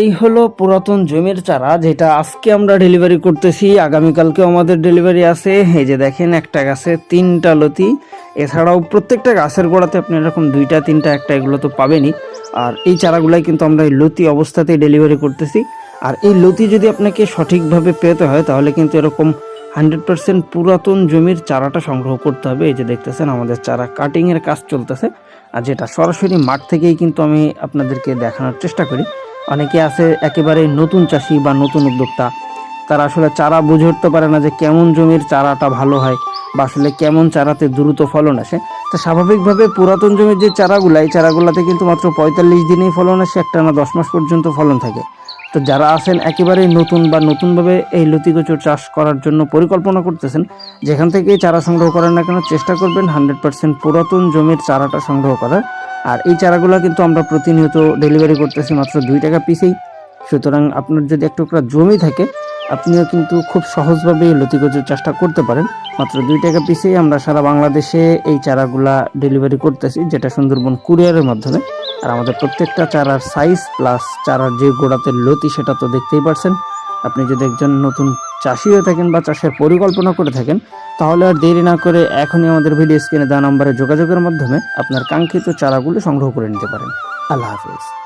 এই হলো পুরাতন জমির চারা, যেটা আজকে আমরা ডেলিভারি করতেছি। আগামীকালকেও আমাদের ডেলিভারি আছে। এই যে দেখেন, একটা গাছে তিনটা লতি। এছাড়াও প্রত্যেকটা গাছের গোড়াতে আপনি এরকম দুইটা, তিনটা, একটা এগুলো তো পাবেনই। আর এই চারাগুলাই কিন্তু আমরা এই লতি অবস্থাতেই ডেলিভারি করতেছি। আর এই লতি যদি আপনাকে সঠিকভাবে পেতে হয়, তাহলে কিন্তু এরকম হান্ড্রেড পার্সেন্ট পুরাতন জমির চারাটা সংগ্রহ করতে হবে। এই যে দেখতেছেন, আমাদের চারা কাটিংয়ের কাজ চলতেছে। আর যেটা সরাসরি মাঠ থেকেই কিন্তু আমি আপনাদেরকে দেখানোর চেষ্টা করি। অনেকে আছে একেবারে নতুন চাষি বা নতুন উদ্যোক্তা। তারা আসলে চারা বুঝে উঠতে পারে না যে কেমন জমির চারাটা ভালো হয় বা আসলে কেমন চারাতে দ্রুত ফলন আসে। তো স্বাভাবিকভাবে পুরাতন জমির যে চারাগুলো, এই চারাগুলাতে কিন্তু মাত্র পঁয়তাল্লিশ দিনেই ফলন আসে, একটা না দশ মাস পর্যন্ত ফলন থাকে। তো যারা আছেন একেবারেই নতুন বা নতুনভাবে এই লতিকচুর চাষ করার জন্য পরিকল্পনা করতেছেন, যেখান থেকে চারা সংগ্রহ করেন না কেন চেষ্টা করবেন হান্ড্রেড পার্সেন্ট পুরাতন জমির চারাটা সংগ্রহ করার। আর এই চারাগুলো কিন্তু আমরা প্রতিনিয়ত ডেলিভারি করতেছি মাত্র দুই টাকা পিসেই সুতরাং আপনার যদি এক টুকরা জমি থাকে, আপনিও কিন্তু খুব সহজভাবে লতিকচুর চাষটা করতে পারেন। মাত্র দুই টাকা পিসেই আমরা সারা বাংলাদেশে এই চারাগুলা ডেলিভারি করতেছি, যেটা সুন্দরবন কুরিয়ারের মাধ্যমে। আর আমাদের প্রত্যেকটা চারার সাইজ প্লাস চারার যে গোড়াতে লতি, সেটা তো দেখতেই পারছেন। আপনি যদি একজন নতুন চাষি হয়ে থাকেন বা চাষের পরিকল্পনা করে থাকেন, তাহলে আর দেরি না করে এখনই আমাদের ভিডিও স্ক্রিনে দেওয়া নম্বরে যোগাযোগের মাধ্যমে আপনার কাঙ্ক্ষিত চারাগুলো সংগ্রহ করে নিতে পারেন। আল্লাহ হাফিজ।